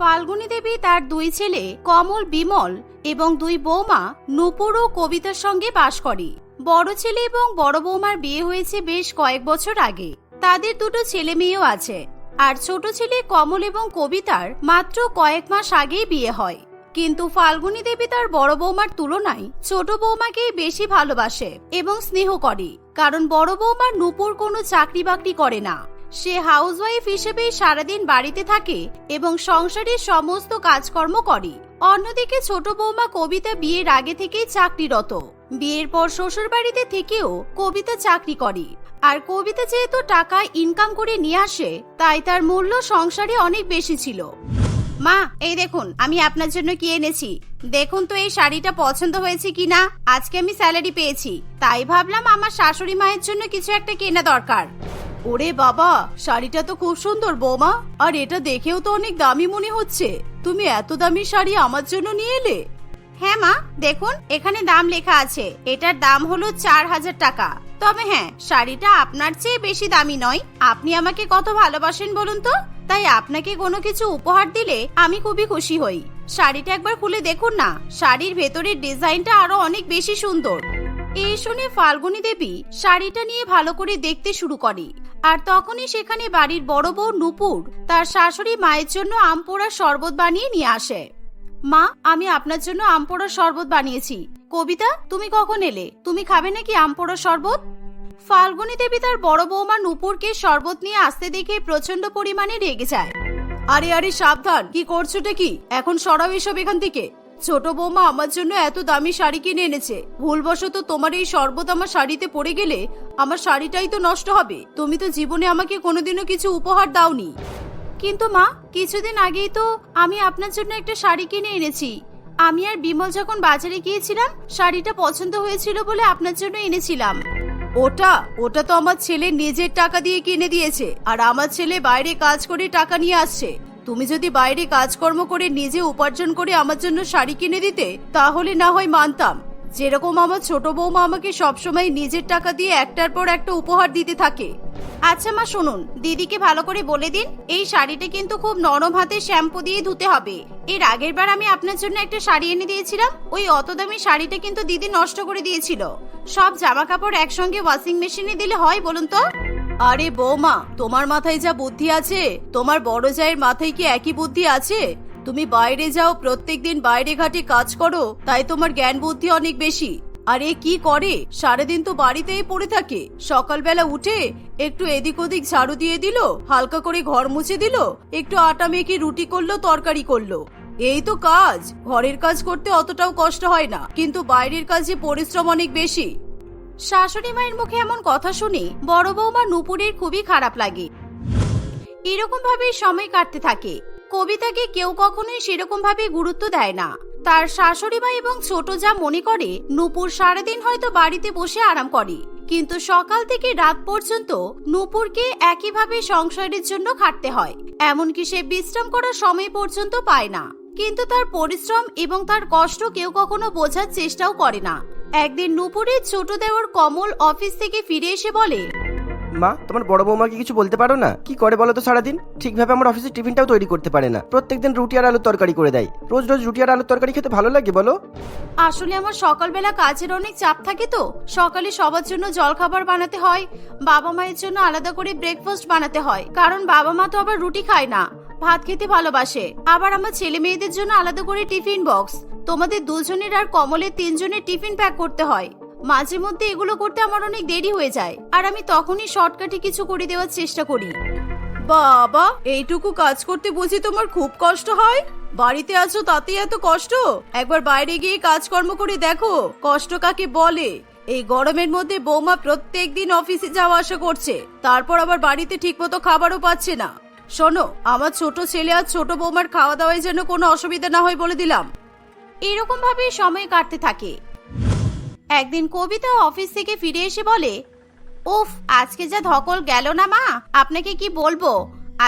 ফাল্গুনী দেবী তার দুই ছেলে কমল বিমল এবং দুই বৌমা নূপুর ও কবিতার সঙ্গে বাস করে। বড় ছেলে এবং বড় বৌমার বিয়ে হয়েছে বেশ কয়েক বছর আগে। তাদের দুটো ছেলে মেয়েও আছে। আর ছোট ছেলে কমল এবং কবিতার মাত্র কয়েক মাস আগেই বিয়ে হয়। কিন্তু ফাল্গুনী দেবী তার বড় বৌমার তুলনায় ছোট বৌমাকেই বেশি ভালোবাসে এবং স্নেহ করে। কারণ বড় বৌমার নূপুর কোনো চাকরি বাকরি করে না। সে হাউসওয়াইফ হিসেবেই সারাদিন বাড়িতে থাকে এবং সংসারের সমস্ত কাজকর্ম করে। অন্যদিকে ছোট বৌমা কবিতা বিয়ের আগে থেকেই চাকরিরত। বিয়ের পর শ্বশুর বাড়িতে থেকেও কবিতা চাকরি করে। আর কবিতা যেহেতু টাকা ইনকাম করে নিয়ে আসে, তাই তার মূল্য সংসারে অনেক বেশি ছিল। মা, এই দেখুন, আমি আপনার জন্য কি এনেছি। দেখুন তো এই শাড়িটা পছন্দ হয়েছে কিনা। আজকে আমি স্যালারি পেয়েছি। তাই ভাবলাম আমার শাশুড়ি মায়ের জন্য কিছু একটা কেনা দরকার। ওরে বাবা, শাড়িটা তো খুব সুন্দর বৌমা। আর এটা দেখেও তো অনেক দামি মনে হচ্ছে। তুমি এত দামি শাড়ি আমার জন্য নিয়ে এলে? হ্যাঁ মা, দেখুন, এখানে দাম লেখা আছে। এটার দাম হলো চার হাজার টাকা। তবে হ্যাঁ শাড়িটা আপনার চেয়ে বেশি দামি নয়। আপনি আমাকে কত ভালোবাসেন বলুন তো? তাই আপনাকে কোনো কিছু উপহার দিলে আমি খুবই খুশি হই। শাড়িটা একবার খুলে দেখুন না। শাড়ির ভেতরের ডিজাইনটা আরও অনেক বেশি সুন্দর। এই শুনে ফাল্গুনী দেবী শাড়িটা নিয়ে ভালো করে দেখতে শুরু করে। আর তখনই সেখানে বাড়ির বড় বউ নুপুর তার শাশুড়ি মায়ের জন্য আম পোড়ার শরবত বানিয়ে নিয়ে আসে। মা, আমি আপনার জন্য আম পোড়ার শরবত বানিয়েছি। কবিতা, তুমি কখন এলে? তুমি খাবে নাকি আম পোড়ার শরবত? ফাল্গুনী দেবী তার বড় বৌমা নুপুরকে শরবত নিয়ে আসতে দেখে প্রচণ্ড পরিমাণে রেগে যায়। আরে আরে, সাবধান। কি করছোটা কি? এখন সরাও এসব এখান থেকে। ছোট বৌমা আমার জন্য এত দামি শাড়ি কিনে এনেছে। ভুলবশত তোমার এই শরবত আমার শাড়িতে পড়ে গেলে আমার শাড়িটাই তো নষ্ট হবে। তুমি তো জীবনে আমাকে কোনোদিনও কিছু উপহার দাওনি। কিন্তু মা, কিছুদিন আগেই তো আমি আপনার জন্য একটা শাড়ি কিনে এনেছি। আমি আর বিমল যখন বাজারে গিয়েছিলাম, শাড়িটা পছন্দ হয়েছিল বলে আপনার জন্য এনেছিলাম। ওটা ওটা তো আমার ছেলে নিজের টাকা দিয়ে কিনে দিয়েছে। আর আমার ছেলে বাইরে কাজ করে টাকা নিয়ে আসছে। তুমি যদি বাইরে কাজকর্ম করে নিজে উপার্জন করে আমার জন্য শাড়ি কিনে দিতে, তাহলে না হয় মানতাম। যেরকম আমার ছোট বৌমা আমাকে সবসময় নিজের টাকা দিয়ে একটার পর একটা উপহার দিতে থাকে। আচ্ছা মা, শুনুন। দিদিকে ভালো করে বলে দিন, এই শাড়িটা কিন্তু খুব নরম হাতে শ্যাম্পু দিয়ে ধুতে হবে। এর আগের বার আমি আপনার জন্য একটা শাড়ি এনে দিয়েছিলাম, ওই অত দামি শাড়িটা কিন্তু দিদি নষ্ট করে দিয়েছিল। সব জামা কাপড় একসঙ্গে ওয়াশিং মেশিনে দিলে হয় বলুন তো? আরে বৌমা, তোমার মাথায় যা বুদ্ধি আছে, তোমার বড় জায়ের মাথায় কি একই বুদ্ধি আছে? তুমি বাইরে যাও, প্রত্যেকদিন বাইরে ঘাটে কাজ করো, তাই তোমার জ্ঞান বুদ্ধি অনেক বেশি। আরে কি করে? সারাদিন তো বাড়িতেই পড়ে থাকে। সকালবেলা উঠে একটু এদিক ওদিক ঝাড়ু দিয়ে দিল, হালকা করে ঘর মুছে দিল, একটু আটা মেখে রুটি করল, তরকারি করল। এই তো কাজ, ঘরের কাজ করতে অতটাও কষ্ট হয় না, কিন্তু বাইরের কাজে পরিশ্রম অনেক বেশি। শাশুড়ি মায়ের মুখে এমন কথা শুনে বড় বৌমা নুপুরের খুবই খারাপ লাগে। এরকম ভাবে সময় কাটতে থাকে। কবিতাকে কেউ কখনোই সেরকম ভাবে গুরুত্ব দেয় না। তার শাশুড়ি মা এবং ছোট যা মনে করে, নূপুর সারাদিন হয়তো বাড়িতে বসে আরাম করে। কিন্তু সকাল থেকে রাত পর্যন্ত নূপুরকে একইভাবে সংসারের জন্য খাটতে হয়। এমনকি সে বিশ্রাম করার সময় পর্যন্ত পায় না। কিন্তু তার পরিশ্রম এবং তার কষ্ট কেউ কখনো বোঝার চেষ্টাও করে না। একদিন নূপুরের ছোট দেওয়ার কমল অফিস থেকে ফিরে এসে বলে মা, তোমার বড় বৌমাকে কিছু বলতে পারো না? কি করে বলো তো সারাদিন? ঠিকভাবে আমার অফিসের টিফিনটাও তৈরি করতে পারে না। প্রত্যেকদিন রুটি আর আলুর তরকারি করে দেয়। রোজ রোজ রুটি আর আলুর তরকারি খেতে ভালো লাগে বলো? আসলে আমার সকালবেলা কাজের অনেক চাপ থাকে তো। সকালে সবার জন্য জলখাবার বানাতে হয়, বাবা মায়ের জন্য আলাদা করে ব্রেকফাস্ট বানাতে হয়। কারণ বাবা মা তো আবার রুটি খায় না, ভাত খেতে ভালোবাসে। আবার আমার ছেলে মেয়েদের জন্য আলাদা করে টিফিন বক্স তোমাদের দুজনের আর কমলের তিনজনের টিফিন প্যাক করতে হয়। মাঝে মধ্যে এগুলো করতে আমার অনেক দেরি হয়ে যায়। আর আমি তখনই শর্টকাটে কিছু করে দেওয়ার চেষ্টা করি। বাবা এইটুকু কাজ করতে বুঝি তোমার খুব কষ্ট হয়? বাড়িতে আছো তাতেই এত কষ্ট? একবার বাইরে গিয়ে কাজকর্ম করে দেখো কষ্ট কাকে বলে? এই গরমের মধ্যে বৌমা প্রত্যেক দিন অফিসে যাওয়া আসা করছে তারপর আবার বাড়িতে ঠিকমতো খাবারও পাচ্ছে না। শোনো আমার ছোট ছেলে আর ছোট বৌমার খাওয়া দাওয়ায় যেন কোনো অসুবিধা না হয় বলে দিলাম। এরকম ভাবে সময় কাটতে থাকে। একদিন কবিতা অফিস থেকে ফিরে এসে বলে, উফ, আজকে যা ধকল গেল না মা, আপনাকে কি বলব?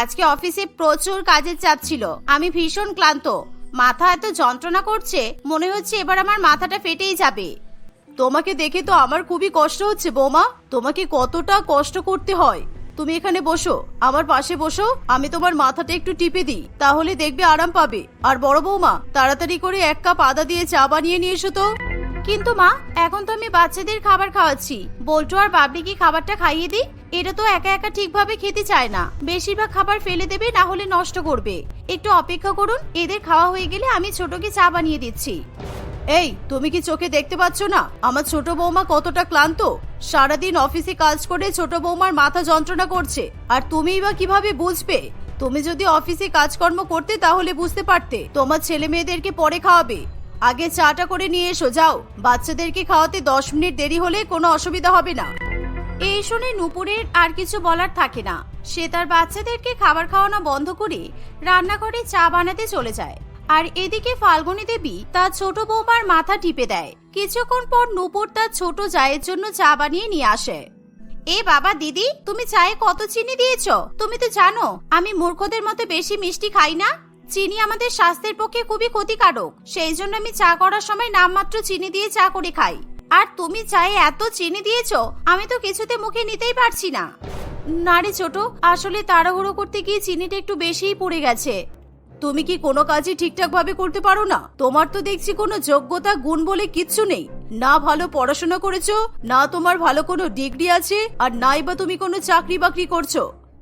আজকে অফিসে প্রচুর কাজের চাপ ছিল, আমি ভীষণ ক্লান্ত। মাথা এত যন্ত্রণা করছে, মনে হচ্ছে এবার আমার মাথাটা ফেটেই যাবে। তোমাকে দেখে তো আমার খুবই কষ্ট হচ্ছে বৌমা, তোমাকে কতটা কষ্ট করতে হয়। তুমি এখানে বসো, আমার পাশে বসো, আমি তোমার মাথাটা একটু টিপে দিই, তাহলে দেখবে আরাম পাবে। আর বড় বৌমা, তাড়াতাড়ি করে এক কাপ আদা দিয়ে চা বানিয়ে নিয়ে এসো তো। কিন্তু মা, এখন তো আমি বাচ্চাদের খাবার খাওয়াচ্ছি। বল্টু আর বাবলি কি খাবারটা খাইয়ে দিই? এটা তো একা একা ঠিকভাবে খেতে চায় না। বেশিরভাগ খাবার ফেলে দেবে, না হলে নষ্ট করবে। একটু অপেক্ষা করুন, এদের খাওয়া হয়ে গেলে আমি ছোটকে চা বানিয়ে দিচ্ছি। এই, তুমি কি চোখে দেখতে পাচ্ছ না? আমার ছোট বৌমা কতটা ক্লান্ত। সারাদিন অফিসে কাজ করে ছোট বৌমার মাথা যন্ত্রণা করছে। আর তুমিই বা কীভাবে বুঝবে? তুমি যদি অফিসে কাজকর্ম করতে, তাহলে বুঝতে পারতে। তোমার ছেলে মেয়েদেরকে পরে খাওয়াবে। আগে চাটা করে নিয়ে এসো, যাও। বাচ্চাদেরকে খাওয়াতে দশ মিনিট দেরি হলে কোনো অসুবিধা হবে না। এই শুনে নুপুরের আর কিছু বলার থাকে না। সে তার বাচ্চাদেরকে খাবার খাওয়ানো বন্ধ করে রান্নাঘরে চা বানাতে চলে যায়। আর এদিকে ফাল্গুনী দেবী তার ছোট বৌমার মাথা টিপে দেয়। কিছুক্ষণ পর নুপুর তার ছোট জায়ের জন্য চা বানিয়ে নিয়ে আসে। এ বাবা, দিদি, তুমি চায়ে কত চিনি দিয়েছ? তুমি তো জানো, আমি মূর্খদের মতো বেশি মিষ্টি খাই না? চিনি আমাদের স্বাস্থ্যের পক্ষে খুবই ক্ষতিকারক। সেই জন্য আমি চা করার সময় নামমাত্র চিনি দিয়ে চা করে খাই। আর তুমি চায়ে এত চিনি দিয়েছ, আমি তো কিছুতে মুখে নিতেই পারছি না। না রে ছোট, আসলে তাড়াহুড়ো করতে গিয়ে চিনিটা একটু বেশিই পড়ে গেছে। তুমি কি কোনো কাজই ঠিকঠাক ভাবে করতে পারো না? তোমার তো দেখছি কোনো যোগ্যতা, গুণ বলে কিচ্ছু নেই। না ভালো পড়াশোনা করেছ, না তোমার ভালো কোনো ডিগ্রি আছে, আর নাই বা তুমি কোনো চাকরি বাকরি করছ।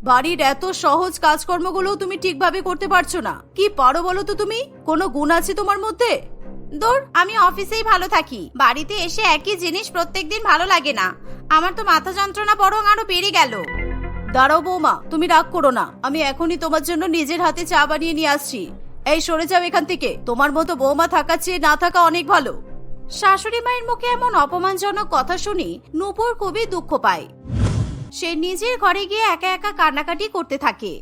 বাড়ির এত সহজ কাজকর্মগুলো তুমি ঠিকভাবে করতে পারছ না। কি পারো বলো তো তুমি? কোনো গুণ আছে তোমার মধ্যে? দূর, আমি অফিসেই ভালো থাকি। বাড়িতে এসে একই জিনিস প্রত্যেকদিন ভালো লাগে না। আমার তো মাথা যন্ত্রণা বরং আরও বেড়ে গেল। দাঁড়াও বৌমা, তুমি রাগ করো না। আমি এখনই তোমার জন্য নিজের হাতে চা বানিয়ে নিয়ে আসছি। এই সরে যাও এখান থেকে। তোমার মতো বৌমা থাকার চেয়ে না থাকা অনেক ভালো। শাশুড়ি মায়ের মুখে এমন অপমানজনক কথা শুনি নূপুর খুবই দুঃখ পায়। সে নিজের ঘরে গিয়ে একা একা কান্নাকাটি করতে থাকে।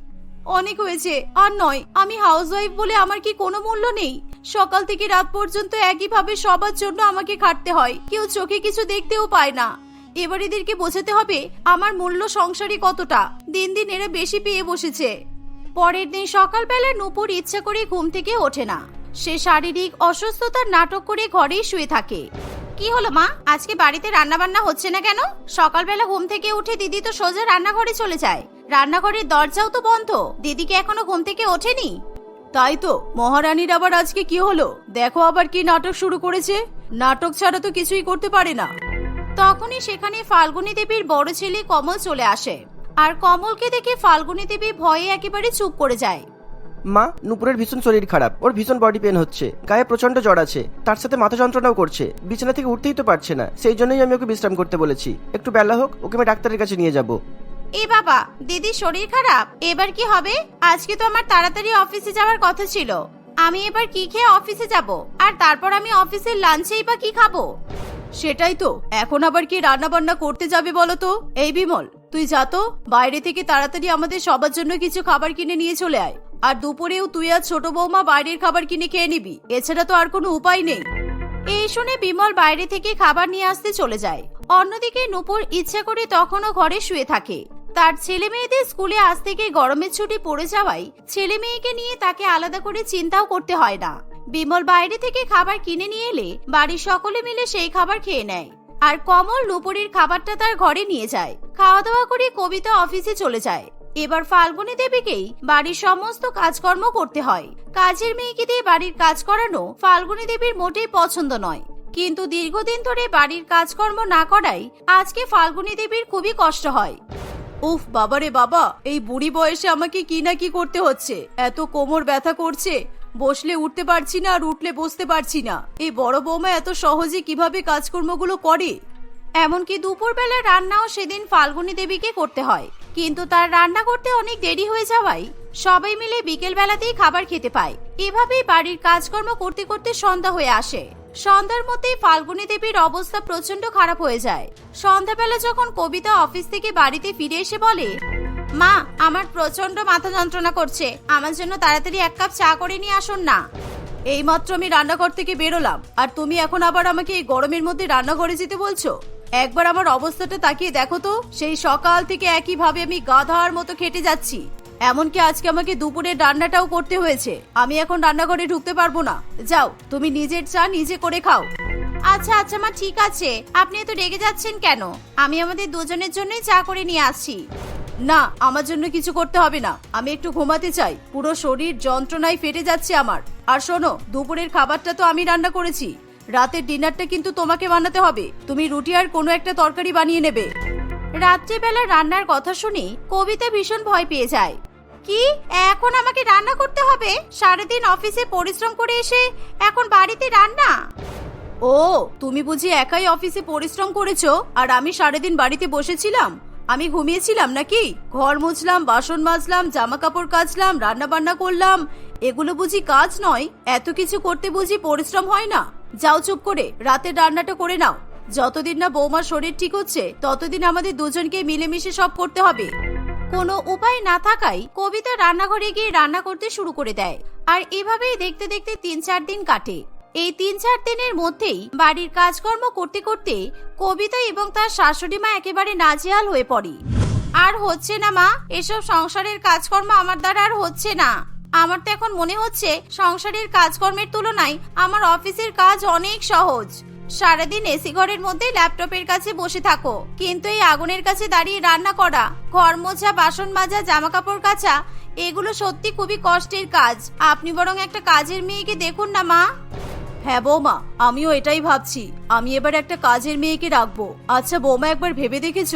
অনেক হয়েছে, আর নয়, আমি হাউসওয়াইফ বলে আমার কি কোনো মূল্য নেই? সকাল থেকে রাত পর্যন্ত একইভাবে সবার জন্য আমাকে খাটতে হয়, কেউ চোখে কিছু দেখতেও পায় না। এবার এদেরকে বোঝাতে হবে, আমার মূল্য সংসারে কতটা? দিন দিন এরা বেশি পেয়ে বসেছে। পরের দিন সকালবেলা নূপুর ইচ্ছা করে ঘুম থেকে ওঠে না। সে শারীরিক অসুস্থতার নাটক করে ঘরেই শুয়ে থাকে। কি হলো, মা? আজকে বাড়িতে রান্না বান্না হচ্ছে না কেন? সকালবেলা ঘুম থেকে উঠে দিদি তো সোজা রান্নাঘরে চলে যায়। রান্নাঘরের দরজাও তো বন্ধ। দিদিকে এখনও ঘুম থেকে ওঠেনি? তাই তো, মহারানীর আবার আজকে কি হলো? দেখো আবার কি নাটক শুরু করেছে। নাটক ছাড়া তো কিছুই করতে পারে না। তখনই সেখানে ফাল্গুনী দেবীর বড় ছেলে কমল চলে আসে। আর কমলকে দেখে ফাল্গুনী দেবী ভয়ে একেবারে চুপ করে যায়। মা নুপুরের ভীষণ শরীর খারাপ ওর ভীষণ বডি পেন হচ্ছে গায়ে প্রচণ্ড জ্বর আছে তার সাথে মাথা যন্ত্রণাও করছে বিছানা থেকে উঠতেই তো পারছে না সেই জন্যই আমি ওকে বিশ্রাম করতে বলেছি একটু বেলা হোক ওকে আমি ডাক্তারের কাছে নিয়ে যাব। এ বাবা দিদির শরীর খারাপ? এবার কি হবে? আজকে তো আমার তাড়াতাড়ি অফিসে যাওয়ার কথা ছিল। আমি এবার কি খেয়ে অফিসে যাব? আর তারপর আমি অফিসের লাঞ্চেই বা কি খাব? সেটাই তো এখন আবার কি রান্না বান্না করতে যাবে বলো তো? এই বিমল তুই যা তো বাইরে থেকে তাড়াতাড়ি আমাদের সবার জন্য কিছু খাবার কিনে নিয়ে চলে আয়। আর দুপুরেও তুই আর ছোট বৌমা বাইরের খাবার কিনে খেয়ে নিবি। এছাড়া তো আর কোনো উপায় নেই। এই শুনে বিমল বাইরে থেকে খাবার নিয়ে আসতে চলে যায়। অন্যদিকে নূপুর ইচ্ছা করে তখনও ঘরে শুয়ে থাকে। তার ছেলে মেয়েদের স্কুলে আজ থেকে গরমের ছুটি পড়ে যাওয়ায় ছেলে মেয়েকে নিয়ে তাকে আলাদা করে চিন্তাও করতে হয় না। বিমল বাইরে থেকে খাবার কিনে নিয়ে এলে বাড়ির সকলে মিলে সেই খাবার খেয়ে নেয়। আর কমল নুপুরের খাবারটা তার ঘরে নিয়ে যায়। খাওয়া দাওয়া করে কবিতা অফিসে চলে যায়। এবার ফাল্গুনী দেবীকেই বাড়ির সমস্ত কাজকর্ম করতে হয়। কাজের মেয়েকে দিয়ে বাড়ির কাজ করানো ফাল্গুনী দেবীর মোটেই পছন্দ নয়। কিন্তু দীর্ঘদিন ধরে বাড়ির কাজকর্ম না করাই আজকে ফাল্গুনী দেবীর খুবই কষ্ট হয়। উফ, বাবারে বাবা, এই বুড়ি বয়সে আমাকে কি না কি করতে হচ্ছে? এত কোমর ব্যথা করছে। বসলে উঠতে পারছি না আর উঠলে বসতে পারছি না। এই বড় বৌমা এত সহজে কীভাবে কাজকর্মগুলো করে? এমনকি দুপুরবেলা রান্নাও সেদিন ফাল্গুনী দেবীকে করতে হয়। কিন্তু তার রান্না করতে অনেক দেরি হয়ে যাওয়ায় সবাই মিলে বিকেল বেলাতেই খাবার খেতে পায়। এভাবেই বাড়ির কাজকর্ম করতে করতে সন্ধ্যা হয়ে আসে। সন্ধ্যার মধ্যেই ফাল্গুনী দেবীর অবস্থা প্রচণ্ড খারাপ হয়ে যায়। সন্ধ্যাবেলা যখন কবিতা অফিস থেকে বাড়িতে ফিরে এসে বলে, মা, আমার প্রচণ্ড মাথা যন্ত্রণা করছে। আমার জন্য তাড়াতাড়ি এক কাপ চা করে নিয়ে আসুন না। এইমাত্র আমি রান্নাঘর থেকে বেরোলাম। আর তুমি এখন আবার আমাকে এই গরমের মধ্যে রান্নাঘরে যেতে বলছো? একবার আমার অবস্থাটা তাকিয়ে দেখো তো, সেই সকাল থেকে একইভাবে আমি গাধার মতো খেটে যাচ্ছি। এমনকি আজকে আমাকে দুপুরের রান্নাটাও করতে হয়েছে। আমি এখন রান্নাঘরে ঢুকতে পারব না। যাও, তুমি নিজের চা নিজে করে খাও। আচ্ছা আচ্ছা মা, ঠিক আছে। আপনি এত রেগে যাচ্ছেন কেন? আমি আমাদের দুজনের জন্যই চা করে নিয়ে আসছি। না, আমার জন্য কিছু করতে হবে না। আমি একটু ঘুমাতে চাই। পুরো শরীর যন্ত্রণায় ফেটে যাচ্ছে আমার। আর শোনো, দুপুরের খাবারটা তো আমি রান্না করেছি। রাতের ডিনারটা কিন্তু তোমাকে বানাতে হবে। তুমি রুটি আর কোনো একটা তরকারি বানিয়ে নেবে। রাত্রিবেলা রান্নার কথা শুনে কবিতা ভীষণ ভয় পেয়ে যায়। কি? এখন আমাকে রান্না করতে হবে? সারাদিন অফিসে পরিশ্রম করে এসে এখন বাড়িতে রান্না? ও, তুমি বুঝি একাই অফিসে পরিশ্রম করেছ আর আমি সারাদিন বাড়িতে বসেছিলাম? আমি ঘুমিয়েছিলাম নাকি? ঘর মুছলাম, বাসন মাজলাম জামা কাপড় কাচলাম রান্না বান্না করলাম। এগুলো বুঝি কাজ নয়? এত কিছু করতে বুঝি পরিশ্রম হয় না? যাও চুপ করে রাতের রান্নাটা করে নাও। যতদিন না বৌমার শরীর ঠিক হচ্ছে, ততদিন আমাদের দুজনকে মিলেমিশে সব করতে হবে। কোনো উপায় না থাকায় কবিতা রান্নাঘরে গিয়ে রান্না করতে শুরু করে দেয়। আর এভাবেই দেখতে দেখতে তিন চার দিন কাটে। এই তিন চার দিনের মধ্যেই বাড়ির কাজকর্ম করতে করতে কবিতা এবং তার শাশুড়ি মা একেবারে নাজেহাল হয়ে পড়ে। আর হচ্ছে না মা, এসব সংসারের কাজকর্ম আমার দ্বারা আর হচ্ছে না। আমার তো এখন মনে হচ্ছে সংসারের কাজকর্মের তুলনায় আমার অফিসের কাজ অনেক সহজ। সারাদিন এসি ঘরের মধ্যে ল্যাপটপের কাছে বসে থাকো। কিন্তু এই আগুনের কাছে দাঁড়িয়ে রান্না করা, ঘর মোছা, বাসন মাজা জামা কাপড় কাচা, এগুলো সত্যি খুবই কষ্টের কাজ। আপনি বরং একটা কাজের মেয়েকে দেখুন না, মা। হ্যাঁ বৌমা, আমিও এটাই ভাবছি। আমি এবার একটা কাজের মেয়েকে রাখব। আচ্ছা বৌমা, একবার ভেবে দেখেছ?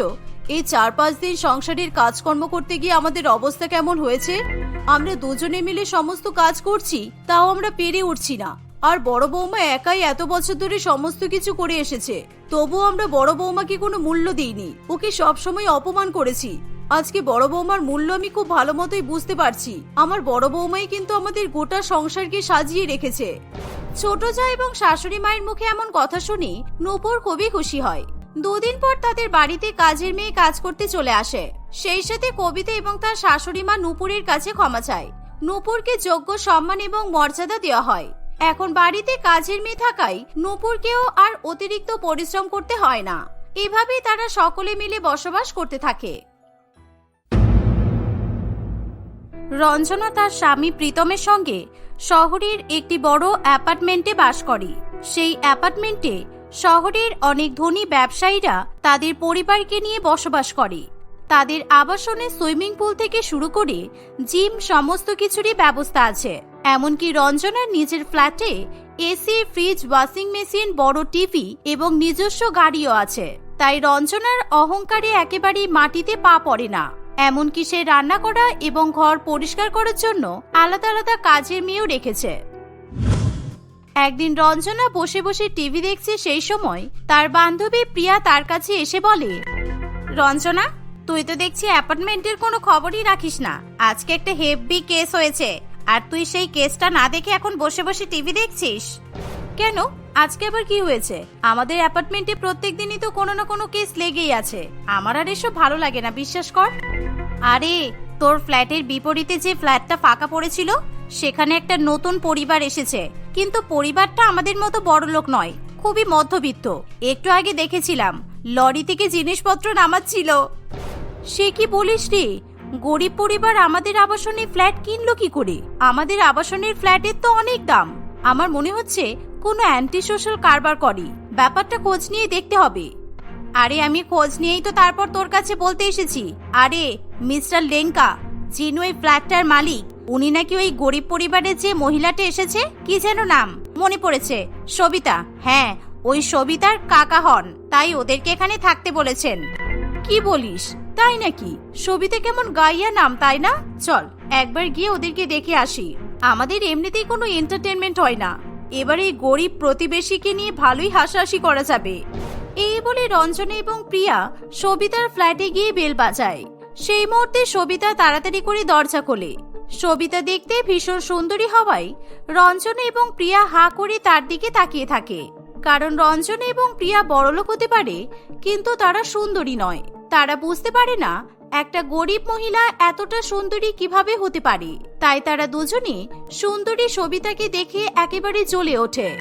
এই চার পাঁচ দিন সংসারের কাজকর্ম করতে গিয়ে আমাদের অবস্থা কেমন হয়েছে? আমরা দুজনে মিলে সমস্ত কাজ করছি, তাও আমরা পেরে উঠছি না। আর বড় বৌমা একাই এত বছর ধরে সমস্ত কিছু করে এসেছে। তবুও আমরা বড় বৌমাকে কোনো মূল্য দিইনি। ওকে সবসময় অপমান করেছি। আজকে বড় বৌমার মূল্য আমি খুব ভালো মতোই বুঝতে পারছি। আমার বড় বৌমাই কিন্তু আমাদের গোটা সংসারকে সাজিয়ে রেখেছে। ছোট যা এবং শাশুড়ি মায়ের মুখে এমন কথা শুনি নূপুর খুবই খুশি হয়। দুদিন পর তাদের বাড়িতে কাজের মেয়ে কাজ করতে চলে আসে। সেই সাথে কবিতা এবং তার শাশুড়ি মা নূপুরের কাছে ক্ষমা চায়। নূপুরকে যোগ্য সম্মান এবং মর্যাদা দেওয়া হয়। এখন বাড়িতে কাজের মেয়ে থাকায় নূপুরকেও আর অতিরিক্ত পরিশ্রম করতে হয় না। এভাবেই তারা সকলে মিলে বসবাস করতে থাকে। রঞ্জনা তার স্বামী প্রীতমের সঙ্গে শহরের একটি বড় অ্যাপার্টমেন্টে বাস করে। সেই অ্যাপার্টমেন্টে শহরের অনেক ধনী ব্যবসায়ীরা তাদের পরিবারকে নিয়ে বসবাস করে। তাদের আবাসনে সুইমিং পুল থেকে শুরু করে জিম সমস্ত কিছুরই ব্যবস্থা আছে। এমনকি রঞ্জনার নিজের ফ্ল্যাটে এসি, ফ্রিজ, ওয়াশিং মেশিন, বড় টিভি এবং নিজস্ব গাড়িও আছে। তাই রঞ্জনার অহংকারে একেবারেই মাটিতে পা পড়ে না। এমনকি সে রান্না করা এবং ঘর পরিষ্কার করার জন্য আলাদা আলাদা কাজের মেয়েও রেখেছে। একদিন রঞ্জনা বসে বসে টিভি দেখছে সেই সময় তার বান্ধবী প্রিয়া তার কাছে এসে বলে, রঞ্জনা, তুই তো দেখছি অ্যাপার্টমেন্টের কোনো খবরই রাখিস না। আজকে একটা হেভি কেস হয়েছে। আর তুই সেই কেসটা না দেখে এখন বসে বসে টিভি দেখছিস? কেন? আজকে আবার কি হয়েছে? আমাদের অ্যাপার্টমেন্টে প্রত্যেক দিনই তো কোনো না কোনো কেস লেগেই আছে। আমার আর এসব ভালো লাগে না, বিশ্বাস কর। আরে, তোর ফ্ল্যাটের বিপরীতে যে ফ্ল্যাটটা ফাঁকা পড়েছিল, সেখানে একটা নতুন পরিবার এসেছে। কিন্তু পরিবারটা আমাদের মতো বড় লোক নয়, খুবই মধ্যবিত্ত। একটু আগে দেখেছিলাম, লরি থেকে জিনিসপত্র নামাচ্ছিল। সে কি বলিস রে, গরিব পরিবার আমাদের আবাসনে ফ্ল্যাট কিনলো কি করে? আমাদের আবাসনের ফ্ল্যাটের তো অনেক দাম। আমার মনে হচ্ছে কোনো অ্যান্টি সোশ্যাল কারবার করে। ব্যাপারটা খোঁজ নিয়ে দেখতে হবে। আরে আমি খোঁজ নিয়েই তো তারপর তোর কাছে বলতে এসেছি। আরে, মিস্টার লেঙ্কা যিনি ওই ফ্ল্যাটটার মালিক। উনি নাকি ওই গরিব পরিবারের যে মহিলাটা এসেছে? কি যেন নাম? মনে পড়েছে। সবিতা। হ্যাঁ ওই সবিতার কাকা হন। তাই ওদেরকে এখানে থাকতে বলেছেন। কি বলিস? তাই নাকি? সবিতা কেমন গাইয়া নাম, তাই না? চল, একবার গিয়ে ওদেরকে দেখে আসি। আমাদের এমনিতেই কোনো এন্টারটেনমেন্ট হয় না। এবার এই গরিব প্রতিবেশীকে নিয়ে ভালোই হাসাহাসি করা যাবে। এই বলে রঞ্জনা এবং প্রিয়া সবিতার ফ্ল্যাটে গিয়ে বেল বাজায়। সেই মুহূর্তে সবিতা তাড়াতাড়ি করে দরজা খোলে। সবিতা দেখতে ভীষণ সুন্দরী হওয়ায় রঞ্জন এবং প্রিয়া হা করে তার দিকে তাকিয়ে থাকে। কারণ রঞ্জন এবং প্রিয়া বড়লোক হতে পারে, কিন্তু তারা সুন্দরী নয়। তারা বুঝতে পারে না, একটা গরিব মহিলা এতটা সুন্দরী কীভাবে হতে পারে। তাই তারা দুজনে সুন্দরী সবিতাকে দেখে একেবারে জ্বলে ওঠে।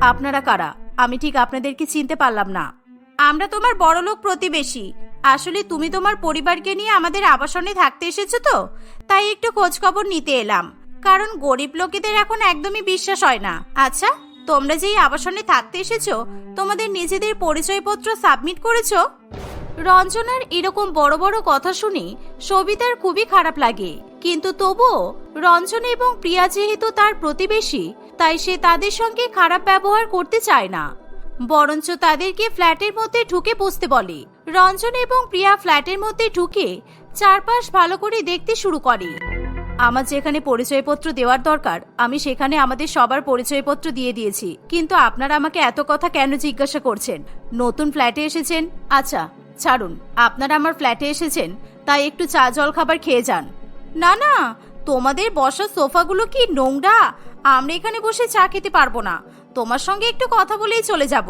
আপনারা কারা? আমি ঠিক আপনাদেরকে চিনতে পারলাম না। আমরা তোমার বড়লোক প্রতিবেশী। আসলে তুমি তোমার পরিবারকে নিয়ে আমাদের আবাসনে থাকতে এসেছ তো? তাই একটু খোঁজ খবর নিতে এলাম। কারণ গরিব লোকেদের এখন একদমই বিশ্বাস হয় না। আচ্ছা তোমরা যেই আবাসনে থাকতে এসেছ, তোমাদের নিজেদের পরিচয়পত্র সাবমিট করেছ? রঞ্জনার এরকম বড় বড় কথা শুনে সবিতার খুবই খারাপ লাগে। কিন্তু তবুও রঞ্জন এবং প্রিয়া যেহেতু তার প্রতিবেশী, তাই সে তাদের সঙ্গে খারাপ ব্যবহার করতে চায় না। বরঞ্চ তাদেরকে ফ্ল্যাটের মধ্যে ঢুকে বসতে বলে। রঞ্জন এবং প্রিয়া ফ্ল্যাটের মধ্যে ঢুকে চারপাশ ভালো করে দেখতে শুরু করে। আমার যেখানে পরিচয়পত্র দেওয়ার দরকার, আমি সেখানে আমাদের সবার পরিচয়পত্র দিয়ে দিয়েছি। কিন্তু আপনারা আমাকে এত কথা কেন জিজ্ঞাসা করছেন? নতুন ফ্ল্যাটে এসেছেন? আচ্ছা ছাড়ুন। আপনারা আমার ফ্ল্যাটে এসেছেন, তাই একটু চা, জল খাবার খেয়ে যান। না না, তোমাদের বসার সোফাগুলো কি নোংরা? আমরা এখানে বসে চা খেতে পারব না। তোমার সঙ্গে একটু কথা বলেই চলে যাব।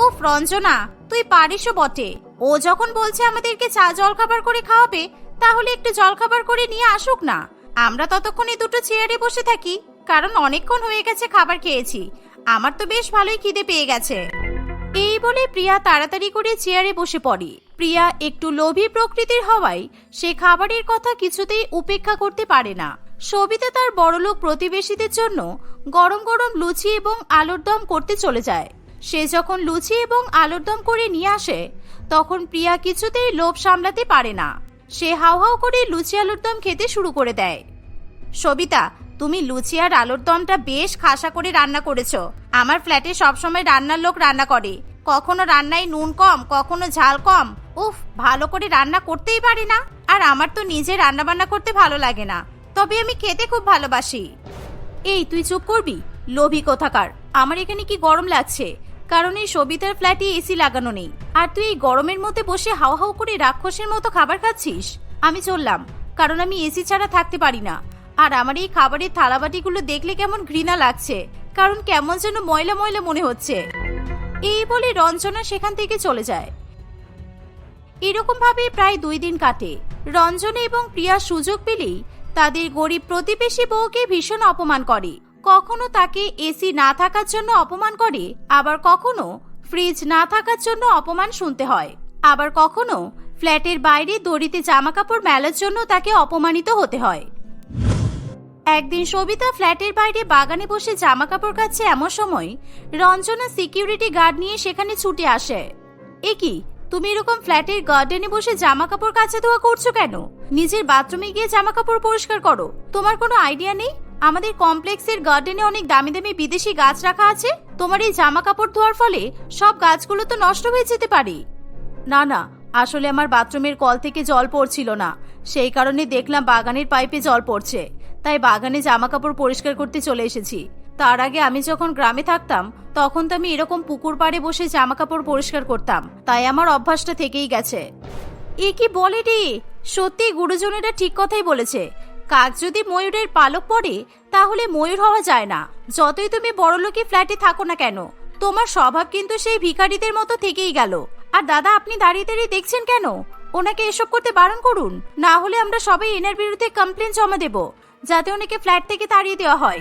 ও রঞ্জনা, তুই পারিসও বটে। ও যখন বলছে আমাদেরকে চা জল খাবার করে খাওয়াবে, তাহলে একটু জল খাবার করে নিয়ে আসুক না। আমরা ততক্ষণে দুটো চেয়ারে বসে থাকি, কারণ অনেকক্ষণ হয়ে গেছে খাবার খেয়েছি। আমার তো বেশ ভালোই খিদে পেয়ে গেছে। এই বলে প্রিয়া তাড়াতাড়ি করে চেয়ারে বসে পড়ে। প্রিয়া একটু লোভী প্রকৃতির হওয়ায় সে খাবারের কথা কিছুতেই উপেক্ষা করতে পারে না। সবিতা তার বড়লোক প্রতিবেশীদের জন্য গরম গরম লুচি এবং আলুর দম করতে চলে যায়। সে যখন লুচি এবং আলুর দম করে নিয়ে আসে, তখন প্রিয়া কিছুতেই লোভ সামলাতে পারে না। সে হাউ হাউ করে লুচি আলুর দম খেতে শুরু করে দেয়। সবিতা তুমি লুচি আর আলুর দমটা বেশ খাসা করে রান্না করেছ। আমার ফ্ল্যাটে সবসময় রান্নার লোক রান্না করে। কখনো রান্নায় নুন কম, কখনো ঝাল কম। উফ, ভালো করে রান্না করতেই পারি না। আর আমার তো নিজে রান্না বান্না করতে ভালো লাগে না। তবে আমি খেতে খুব ভালোবাসি। এই, তুই চুপ করবি? লোভী কোথাকার। আমার এখানে কি গরম লাগছে? কারণ এই সবিতার ফ্ল্যাটে এসি লাগানো নেই। আর তুই এই গরমের মধ্যে বসে হাও হাও করে রাক্ষসের মতো খাবার খাচ্ছিস? আমি চললাম। কারণ আমি এসি ছাড়া থাকতে পারি না। আর আমার এই খাবারের থালাবাটিগুলো দেখলে কেমন ঘৃণা লাগছে। কারণ কেমন যেন ময়লা ময়লা মনে হচ্ছে। এই বলে রঞ্জনা সেখান থেকে চলে যায়। এরকম ভাবে প্রায় দুই দিন কাটে। রঞ্জনা এবং প্রিয়া সুযোগ পেলেই তাদের গরিব প্রতিবেশী বউকে ভীষণ অপমান করে। কখনো তাকে এসি না থাকার জন্য অপমান করে, আবার কখনো ফ্রিজ না থাকার জন্য অপমান শুনতে হয়। আবার কখনো ফ্ল্যাটের বাইরে দড়িতে জামা কাপড় মেলার জন্য তাকে অপমানিত হতে হয়। একদিন সবিতা ফ্ল্যাটের বাইরে বাগানে বসে জামা কাপড় কাচ্ছে এমন সময় রঞ্জনা সিকিউরিটি গার্ড নিয়ে সেখানে ছুটে আসে। এ কি তুমি এরকম ফ্ল্যাটের গার্ডেনে বসে জামা কাপড় কাচা ধোয়া করছ কেন? নিজের বাথরুমে গিয়ে জামা কাপড় পরিষ্কার করো। তোমার কোনো আইডিয়া নেই? আমাদের কমপ্লেক্সের গার্ডেনে অনেক দামি দামি বিদেশি গাছ রাখা আছে। তোমার এই জামা কাপড় ধোয়ার ফলে সব গাছগুলো তো নষ্ট হয়ে যেতে পারে। না না, আসলে আমার বাথরুমের কল থেকে জল পড়ছিল না। সেই কারণে দেখলাম বাগানের পাইপে জল পড়ছে। তাই বাগানে জামা কাপড় পরিষ্কার করতে চলে এসেছি। তার আগে আমি যখন গ্রামে থাকতাম, তখন তো আমি এরকম পুকুর পাড়ে বসে জামা কাপড় পরিষ্কার করতাম। তাই আমার অভ্যাসটা থেকেই গেছে। এ কি বলে রে? সত্যি গুরুজনেরা ঠিক কথাই বলেছে। কাক যদি ময়ূরের পালক পড়ে, তাহলে ময়ূর হওয়া যায় না। যতই তুমি বড়লোকি ফ্ল্যাটে থাকো না কেন, তোমার স্বভাব কিন্তু সেই ভিখারিদের মতো থেকেই গেল। আর দাদা, আপনি দাঁড়িয়ে দাঁড়িয়ে দেখছেন কেন? ওনাকে এসব করতে বারণ করুন। না হলে আমরা সবাই এনার বিরুদ্ধে কমপ্লেন জমা দেব, যাতে ওনাকে ফ্ল্যাট থেকে তাড়িয়ে দেওয়া হয়।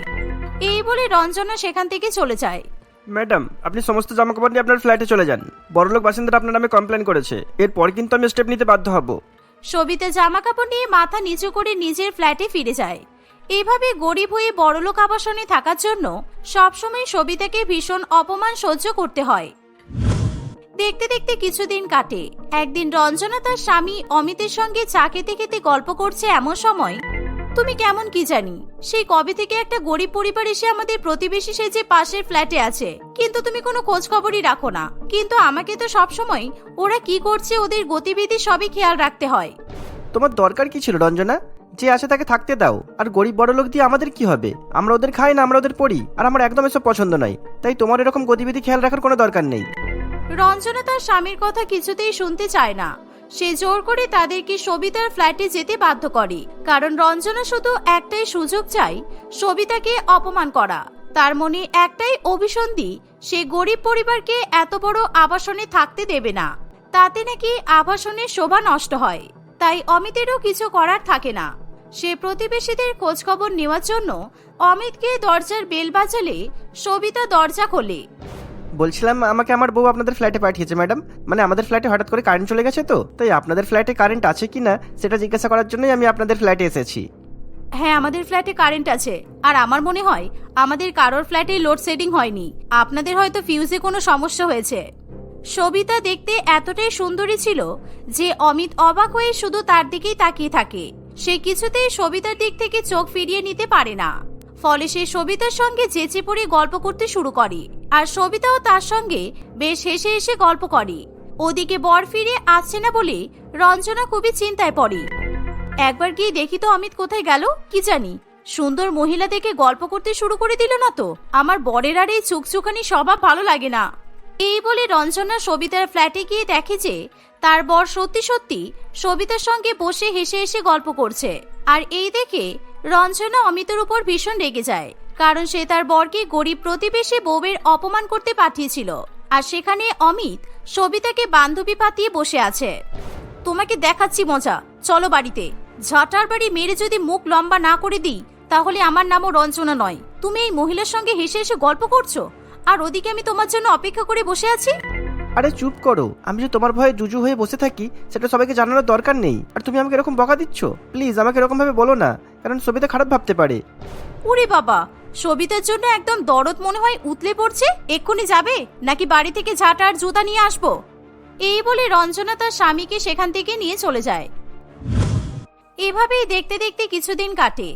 এই বলে রঞ্জনা সেখান থেকে চলে যায়। ম্যাডাম, আপনি সমস্ত জামা কাপড় নিয়ে আপনার ফ্ল্যাটে চলে যান। বড়লোক বাসিন্দারা আপনার নামে কমপ্লেন করেছে। এরপর কিন্তু আমি স্টেপ নিতে বাধ্য হব। সবিতা জামা কাপড় নিয়ে মাথা নিচু করে নিজের ফ্ল্যাটে ফিরে যায়। এভাবে গরিব হয়ে বড়লোক আবাসনে থাকার জন্য সবসময় সবিতাকে ভীষণ অপমান সহ্য করতে হয়। দেখতে দেখতে কিছুদিন কাটে। একদিন রঞ্জনা তার স্বামী অমিতের সঙ্গে চা খেতে খেতে গল্প করছে এমন সময় তুমি কেমন কি জানি? সেই কবে থেকে একটা গরিব পরিবার এসে আমাদের প্রতিবেশী সে যে পাশের ফ্ল্যাটে আছে। কিন্তু তুমি কোনো খোঁজ খবরই রাখো না। কিন্তু আমাকে তো সবসময় ওরা কি করছে ওদের গতিবিধি সবই খেয়াল রাখতে হয়। তোমার দরকার কি ছিল রঞ্জনা? যে আছে তাকে থাকতে দাও। আর গরিব বড় লোক দিয়ে আমাদের কি হবে? আমরা ওদের খাই না আমরা ওদের পড়ি। আর আমার একদম এসব পছন্দ নয়। তাই তোমার এরকম গতিবিধি খেয়াল রাখার কোনো দরকার নেই। রঞ্জনা তার স্বামীর কথা কিছুতেই শুনতে চায় না। সে জোর করে তাদেরকে সবিতার ফ্ল্যাটে যেতে বাধ্য করে, কারণ রঞ্জনা শুধু একটাই সুযোগ চাই সবিতাকে অপমান করা। তার মনে একটাই অভিসন্ধি, সে গরিব পরিবারকে এত বড় আবাসনে থাকতে দেবে না। তাতে নাকি আবাসনের শোভা নষ্ট হয়, তাই অমিতেরও কিছু করার থাকে না। সে প্রতিবেশীদের খোঁজখবর নেওয়ার জন্য অমিতকে দরজার বেল বাজালে সবিতা দরজা খোলে। বলছিলাম, আমাকে আমার বউ আপনাদের ফ্ল্যাটে পাঠিয়েছে ম্যাডাম মানে আমাদের ফ্ল্যাটে হঠাৎ করে কারেন্ট চলে গেছে তো? তাই আপনাদের ফ্ল্যাটে কারেন্ট আছে কি না সেটা জিজ্ঞাসা করার জন্যই আমি আপনাদের ফ্ল্যাটে এসেছি। হ্যাঁ আমাদের ফ্ল্যাটে কারেন্ট আছে। আর আমার মনে হয়, আমাদের কারোর ফ্ল্যাটে লোডশেডিং হয়নি। আপনাদের হয়তো ফিউজে কোনো সমস্যা হয়েছে। সবিতা দেখতে এতটাই সুন্দরী ছিল যে অমিত অবাক হয়ে শুধু তার দিকেই তাকিয়ে থাকে। সে কিছুতেই সবিতার দিক থেকে চোখ ফিরিয়ে নিতে পারে না। ফলে সে সবিতার সঙ্গে চেঁচে পড়ে গল্প করতে শুরু করে। আর সবিতাও তার সঙ্গে বেশ হেসে হেসে গল্প করে। ওদিকে বর ফিরে আসছে না বলে রঞ্জনা খুবই চিন্তায় পড়ে। একবার গিয়ে দেখি তো অমিত কোথায় গেল, কি জানি? সুন্দর মহিলা দেখে গল্প করতে শুরু করে দিল না তো? আমার বরের আর এই চুকচুকানি স্বভাব ভালো লাগে না। এই বলে রঞ্জনা সবিতার ফ্ল্যাটে গিয়ে দেখে যে, তার বর সত্যি সত্যি সবিতার সঙ্গে বসে হেসে হেসে গল্প করছে। আর এই দেখে রঞ্জনা অমিতের উপর ভীষণ রেগে যায়, কারণ সে তার বরকে গরিব প্রতিবেশী বউয়ের অপমান করতে পাঠিয়েছিল। আর সেখানে অমিত সবিতাকে বান্ধবী পাতিয়ে বসে আছে। তোমাকে দেখাচ্ছি মজা, চলো বাড়িতে। ঝাঁটার বাড়ি মেরে যদি মুখ লম্বা না করে দিই, তাহলে আমার নামও রঞ্জনা নয়। তুমি এই মহিলার সঙ্গে হেসে হেসে গল্প করছ? আর ওদিকে আমি তোমার জন্য অপেক্ষা করে বসে আছি? আরে চুপ করো, আমি যে তোমার ভয়ে জুজু হয়ে বসে থাকি, সেটা সবাইকে জানানোর দরকার নেই। আর তুমি আমাকে এরকম বকা দিচ্ছ? প্লিজ, আমাকে এরকম ভাবে বলো না, কারণ সবিতা খারাপ ভাবতে পারে। ওরে বাবা, সবিতার জন্য একদম দরদ মনে হয় উতলে পড়ছে? এক্ষুনি যাবে? নাকি বাড়ি থেকে ঝাঁটা আর জুতা নিয়ে আসব? এই বলে রঞ্জনা তার স্বামীকে সেখান থেকে নিয়ে চলে যায়। এভাবেই দেখতে দেখতে কিছুদিন কাটে।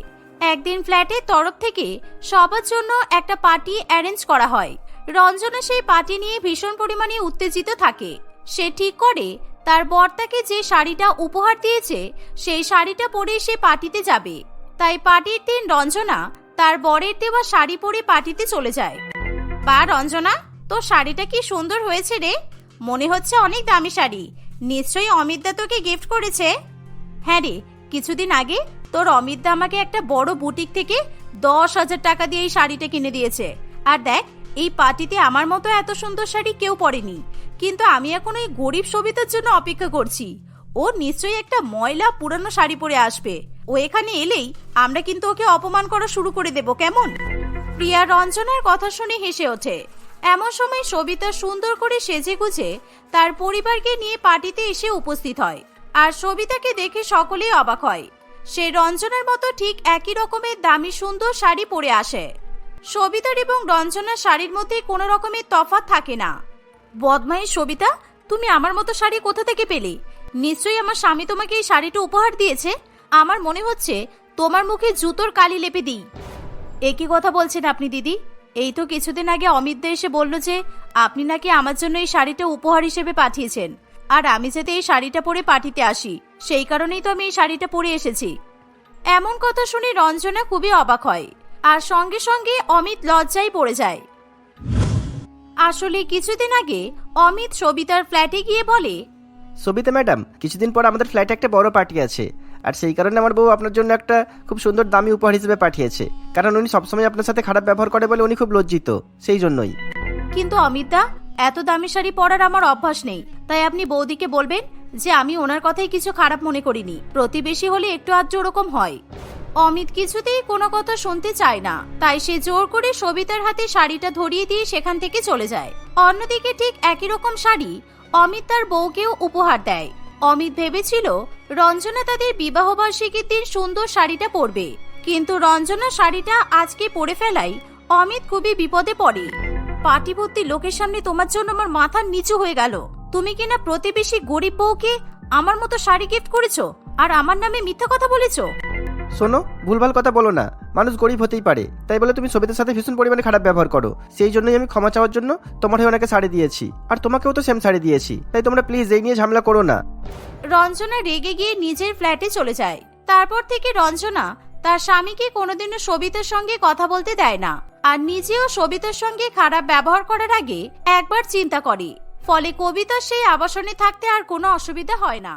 একদিন ফ্ল্যাটের তরফ থেকে সবার জন্য একটা পার্টি অ্যারেঞ্জ করা হয়। রঞ্জনা সেই পার্টি নিয়ে ভীষণ পরিমাণে উত্তেজিত থাকে। সে ঠিক করে, তার বর তাকে যে শাড়িটা উপহার দিয়েছে, সেই শাড়িটা পরে সে পার্টিতে যাবে। তাই পার্টির দিন রঞ্জনা তার বরের দেওয়া শাড়ি পরে পার্টিতে চলে যায়। বা রঞ্জনা, তোর শাড়িটা কি সুন্দর হয়েছে রে? মনে হচ্ছে অনেক দামি শাড়ি। নিশ্চয়ই অমিতদা তোকে গিফট করেছে? হ্যাঁ রে, কিছুদিন আগে তোর অমিতদা আমাকে একটা বড় বুটিক থেকে দশ হাজার টাকা দিয়ে এই শাড়িটা কিনে দিয়েছে। আর দেখ এই পার্টিতে আমার মতো এত সুন্দর শাড়ি কেউ পরেনি। কিন্তু আমি এখন এই গরিব সবিতার জন্য অপেক্ষা করছি। ও নিশ্চয়ই একটা ময়লা পুরানো শাড়ি পরে আসবে। ও এখানে এলেই আমরা কিন্তু ওকে অপমান করা শুরু করে দেব, কেমন? প্রিয়া রঞ্জনার কথা শুনে হেসে ওঠে। এমন সময় সবিতা সুন্দর করে সেজে গুজে তার পরিবারকে নিয়ে পার্টিতে এসে উপস্থিত হয়। আর সবিতাকে দেখে সকলেই অবাক হয়। সে রঞ্জনার মতো ঠিক একই রকমের দামি সুন্দর শাড়ি পরে আসে। সবিতার এবং রঞ্জনার শাড়ির মধ্যে কোনো রকমের তফাৎ থাকে না। বদমাই সবিতা, তুমি আমার মতো শাড়ি কোথা থেকে পেলে? নিশ্চয়ই আমার স্বামী তোমাকে এই শাড়িটা উপহার দিয়েছে। আমার মনে হচ্ছে তোমার মুখে জুতোর কালি লেপে দিই। একই কথা বলছেন আপনি, দিদি। এই তো কিছুদিন আগে অমিত দে এসে বলল যে, আপনি নাকি আমার জন্য এই শাড়িটা উপহার হিসেবে পাঠিয়েছেন। আর আমি যাতে এই শাড়িটা পরে পাঠিতে আসি, সেই কারণেই তো আমি এই শাড়িটা পরে এসেছি। এমন কথা শুনে রঞ্জনা খুবই অবাক হয়। আর সঙ্গে সঙ্গে অমিত লজ্জায় পড়ে যায়। আসলে কিছুদিন আগে অমিত সবিতার ফ্ল্যাটে গিয়ে বলে সবিতা ম্যাডাম কিছুদিন পর আমাদের ফ্ল্যাটে একটা বড় পার্টি আছে। আর সেই কারণে আমার বউ আপনার জন্য একটা খুব সুন্দর দামি উপহার হিসেবে পাঠিয়েছে। কারণ উনি সবসময় আপনার সাথে খারাপ ব্যবহার করে বলে উনি খুব লজ্জিত সেই জন্যই। কিন্তু অমিতা এত দামি শাড়ি পরার আমার অভ্যাস নেই। তাই আপনি বৌদিকে বলবেন যে আমি ওনার কথাই কিছু খারাপ মনে করিনি। প্রতিবেশী হলে একটু আধটু ওরকম হয়। অমিত কিছুতেই কোনো কথা শুনতে চায় না। তাই সে জোর করে সবিতার হাতে শাড়িটা ধরিয়ে দিয়ে সেখান থেকে চলে যায়। অন্যদিকে ঠিক একই রকম শাড়ি অমিত তার বউকেও উপহার দেয়। অমিত ভেবেছিল রঞ্জনা তাদের বিবাহবার্ষিকীর দিন সুন্দর শাড়িটা পরবে। কিন্তু রঞ্জনা শাড়িটা আজকে পরে ফেলাই অমিত খুবই বিপদে পড়ে। পার্টিভর্তি লোকের সামনে তোমার জন্য আমার মাথা নিচু হয়ে গেল। তুমি কিনা প্রতিবেশী গরিব বউকে আমার মতো শাড়ি গিফট করেছ? আর আমার নামে মিথ্যা কথা বলেছ? শোনো, ভুলভাল কথা বলো না। মানুষ গরিব হতেই পারে। তাই বলে তুমি সবিতার সাথে ভীষণ পরিমাণে খারাপ ব্যবহার করো। সেই জন্যই আমি ক্ষমা চাওয়ার জন্য তোমার হয়ে ওনাকে শাড়ি দিয়েছি। আর তোমাকেও তো সেম শাড়ি দিয়েছি। তাই তোমরা প্লিজ এই নিয়ে ঝামেলা করো না। রঞ্জনা রেগে গিয়ে নিজের ফ্ল্যাটে চলে যায়। তারপর থেকে রঞ্জনা তার স্বামীকে কোনোদিনও সবিতার সঙ্গে কথা বলতে দেয় না। আর নিজেও সবিতার সঙ্গে খারাপ ব্যবহার করার আগে একবার চিন্তা করে। ফলে কবিতার সেই আবাসনে থাকতে আর কোনো অসুবিধা হয় না।